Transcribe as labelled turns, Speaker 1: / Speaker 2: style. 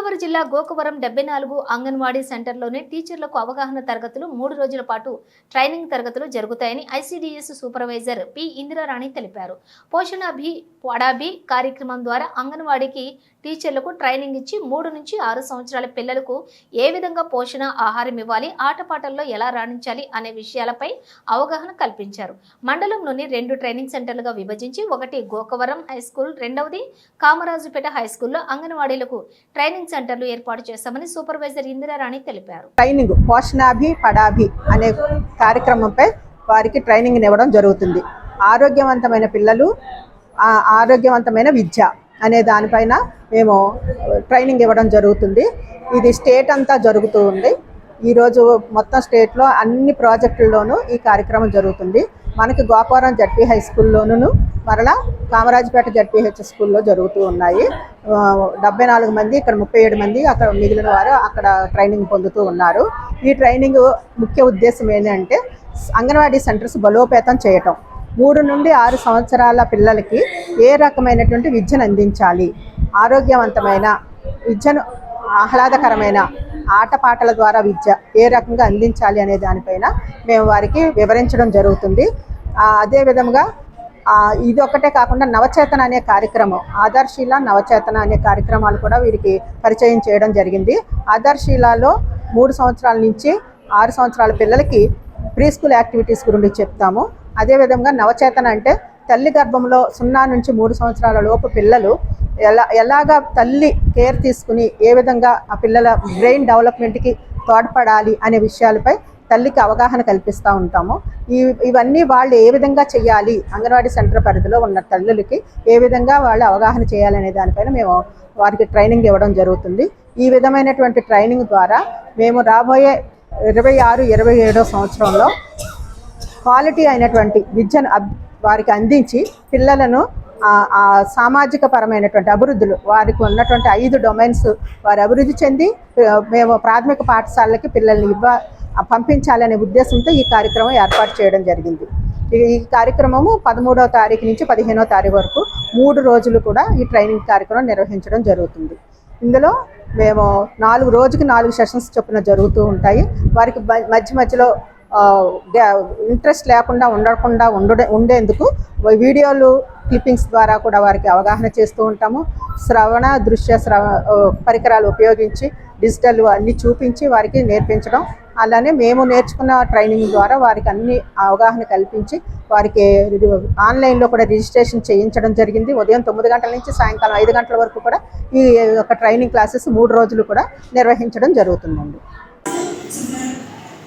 Speaker 1: గోదావరి జిల్లా గోకవరం డెబ్బై నాలుగు అంగన్వాడీ సెంటర్లోనే టీచర్లకు అవగాహన తరగతులు మూడు రోజుల పాటు ట్రైనింగ్ తరగతులు జరుగుతాయని ఐసీడీఎస్ సూపర్వైజర్ పి ఇందిరారాణి తెలిపారు. పోషణాభి పడాభి కార్యక్రమం ద్వారా అంగన్వాడీకి టీచర్లకు ట్రైనింగ్ ఇచ్చి మూడు నుంచి ఆరు సంవత్సరాల పిల్లలకు ఏ విధంగా పోషణ ఆహారం ఇవ్వాలి ఆటపాటల్లో ఎలా రాణించాలి అనే విషయాలపై అవగాహన కల్పించారు. మండలంలోని రెండు ట్రైనింగ్ సెంటర్లుగా విభజించి ఒకటి గోకవరం హై స్కూల్ రెండవది కామరాజుపేట హై స్కూల్లో అంగన్వాడీలకు ట్రైనింగ్ సెంటర్లు ఏర్పాటు చేస్తామని సూపర్వైజర్ ఇందిరారాణి తెలిపారు.
Speaker 2: ట్రైనింగ్ పోషణాభి పడాభి అనే కార్యక్రమంపై వారికి ట్రైనింగ్ ఇవ్వడం జరుగుతుంది. ఆరోగ్యవంతమైన పిల్లలు ఆరోగ్యవంతమైన విద్య. అనే దానిపైన మేము ట్రైనింగ్ ఇవ్వడం జరుగుతుంది. ఇది స్టేట్ అంతా జరుగుతూ ఉంది. ఈరోజు మొత్తం స్టేట్లో అన్ని ప్రాజెక్టుల్లోనూ ఈ కార్యక్రమం జరుగుతుంది. మనకి గోకవరం జడ్పీ హై స్కూల్లోనూ మరలా కామరాజపేట జడ్పీహెచ్ స్కూల్లో జరుగుతూ ఉన్నాయి. డెబ్బై నాలుగు మంది ఇక్కడ ముప్పై ఏడు మంది అక్కడ మిగిలిన వారు అక్కడ ట్రైనింగ్ పొందుతూ ఉన్నారు. ఈ ట్రైనింగ్ ముఖ్య ఉద్దేశం ఏంటంటే అంగన్వాడీ సెంటర్స్ బలోపేతం చేయటం. మూడు నుండి ఆరు సంవత్సరాల పిల్లలకి ఏ రకమైనటువంటి విద్యను అందించాలి? ఆరోగ్యవంతమైన విద్యను ఆహ్లాదకరమైన ఆటపాటల ద్వారా విద్య ఏ రకంగా అందించాలి అనే దానిపైన మేము వారికి వివరించడం జరుగుతుంది. అదే విధంగా ఇది ఒక్కటే కాకుండా నవచేతన అనే కార్యక్రమం ఆదర్శీల నవచేతన అనే కార్యక్రమాలు కూడా వీరికి పరిచయం చేయడం జరిగింది. ఆదర్శీలలో మూడు సంవత్సరాల నుంచి ఆరు సంవత్సరాల పిల్లలకి ప్రీ స్కూల్ యాక్టివిటీస్ గురించి చెప్తాము. అదేవిధంగా నవచేతన అంటే తల్లి గర్భంలో సున్నా నుంచి మూడు సంవత్సరాల లోపు పిల్లలు ఎలా ఎలాగా తల్లి కేర్ తీసుకుని ఏ విధంగా ఆ పిల్లల బ్రెయిన్ డెవలప్మెంట్కి తోడ్పడాలి అనే విషయాలపై తల్లికి అవగాహన కల్పిస్తూ ఉంటాము. ఈ ఇవన్నీ వాళ్ళు ఏ విధంగా చేయాలి అంగన్వాడీ సెంటర్ పరిధిలో ఉన్న తల్లులకి ఏ విధంగా వాళ్ళు అవగాహన చేయాలనే దానిపైన మేము వారికి ట్రైనింగ్ ఇవ్వడం జరుగుతుంది. ఈ విధమైనటువంటి ట్రైనింగ్ ద్వారా మేము రాబోయే ఇరవై ఆరు ఇరవై ఏడో సంవత్సరంలో క్వాలిటీ అయినటువంటి విద్యను అబ్- వారికి అందించి పిల్లలను ఆ- సామాజిక పరమైనటువంటి అభివృద్ధులు వారికి ఉన్నటువంటి ఐదు డొమైన్స్ వారు అభివృద్ధి చెంది మేము ప్రాథమిక పాఠశాలలకి పిల్లల్ని ఇవ్వ పంపించాలనే ఉద్దేశంతో ఈ కార్యక్రమం ఏర్పాటు చేయడం జరిగింది. ఈ- కార్యక్రమము పదమూడవ తారీఖు నుంచి పదిహేనవ తారీఖు వరకు మూడు రోజులు కూడా ఈ ట్రైనింగ్ కార్యక్రమం నిర్వహించడం జరుగుతుంది. ఇందులో మేము నాలుగు రోజుకి నాలుగు సెషన్స్ చొప్పున జరుగుతూ ఉంటాయి. వారికి మ- మధ్య మధ్యలో ఇంట్రెస్ట్ లేకుండా ఉండకుండా ఉండు ఉండేందుకు వీడియోలు క్లిప్పింగ్స్ ద్వారా కూడా వారికి అవగాహన చేస్తూ ఉంటాము. శ్రవణ దృశ్య శ్రవ పరికరాలు ఉపయోగించి డిజిటల్ అన్నీ చూపించి వారికి నేర్పించడం. అలానే మేము నేర్చుకున్న ట్రైనింగ్ ద్వారా వారికి అన్ని అవగాహన కల్పించి వారికి ఆన్లైన్లో కూడా రిజిస్ట్రేషన్ చేయించడం జరిగింది. ఉదయం తొమ్మిది గంటల నుంచి సాయంకాలం ఐదు గంటల వరకు కూడా ఈ యొక్క ట్రైనింగ్ క్లాసెస్ మూడు రోజులు కూడా నిర్వహించడం జరుగుతుందండి.